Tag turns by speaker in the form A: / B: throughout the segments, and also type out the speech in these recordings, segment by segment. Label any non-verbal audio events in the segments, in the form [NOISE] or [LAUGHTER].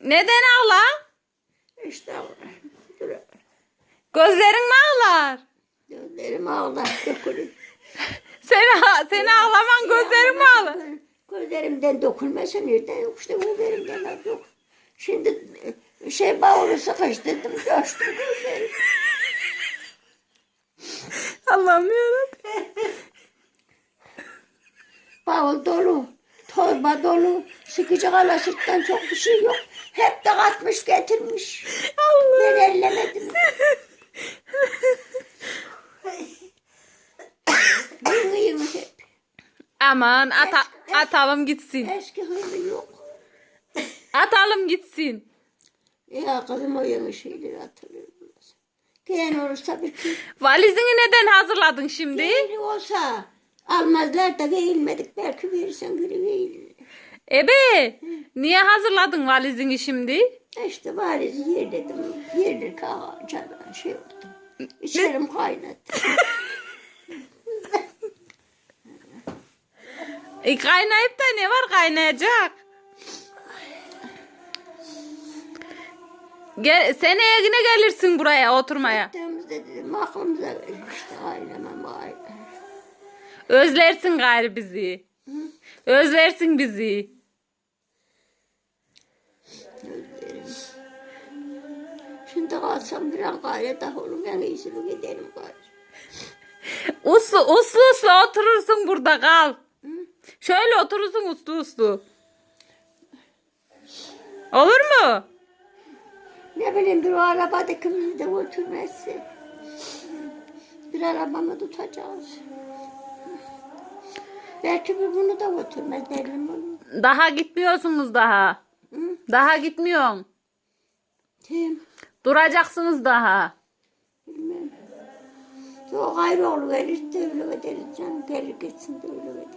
A: Neden ağla?
B: İşte dur.
A: Gözlerin mi ağlar?
B: Gözlerim ağlar dökülür. [LAUGHS]
A: Seni, seni ağlaman gözlerin mi ağlar?
B: Gözlerimden dökülmese nereden yok işte gözlerimden yok. Şimdi e, şey bavulu sıkıştırdım coştum gözlerim. [LAUGHS]
A: Allah'ım yarabbim.
B: Bavul dolu, torba dolu, sıkıcı kalasırttan çok bir şey yok. Hep de katmış getirmiş.
A: Allah.
B: Ben ellemedim. Yığı yığı hep.
A: Aman ata, atalım gitsin.
B: Eski hırlı yok.
A: Atalım gitsin.
B: Ya kızım o yeni şeyleri hatırlıyor. Giyen olursa bir.
A: Valizini neden hazırladın şimdi?
B: Giyili olsa almazlar da giyilmedik. Belki verirsen geri giyilir.
A: Ebe, niye hazırladın valizini şimdi?
B: İşte bari yer dedim. Yerdir kahve şey oldu. İçerim kaynattı.
A: E kaynayıp da ne var kaynayacak? Gel, seneye yine gelirsin buraya oturmaya.
B: Gittiğimizde dedim aklımıza işte ailemem aile.
A: Özlersin gayrı bizi. Özlersin bizi.
B: Özlerim. Şimdi kalsam bir an gayrı daha olur. Ben iyisini giderim gayrı.
A: Uslu uslu uslu oturursun burada kal. Şöyle oturursun uslu uslu. Olur mu?
B: Ne bileyim bir o arabada ikimizi de. Bir arabamı tutacağız. Belki bir bunu da götürmez derim onu.
A: Daha gitmiyorsunuz daha.
B: Hı?
A: Daha gitmiyorsun.
B: Kim?
A: Duracaksınız daha.
B: Bilmem. O gayrı oğlu verir de öyle öderiz canım. Gelir gitsin de öyle öderiz.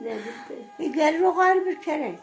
C: Ne [LAUGHS] bitti?
B: Bir gelir o gayrı bir kere.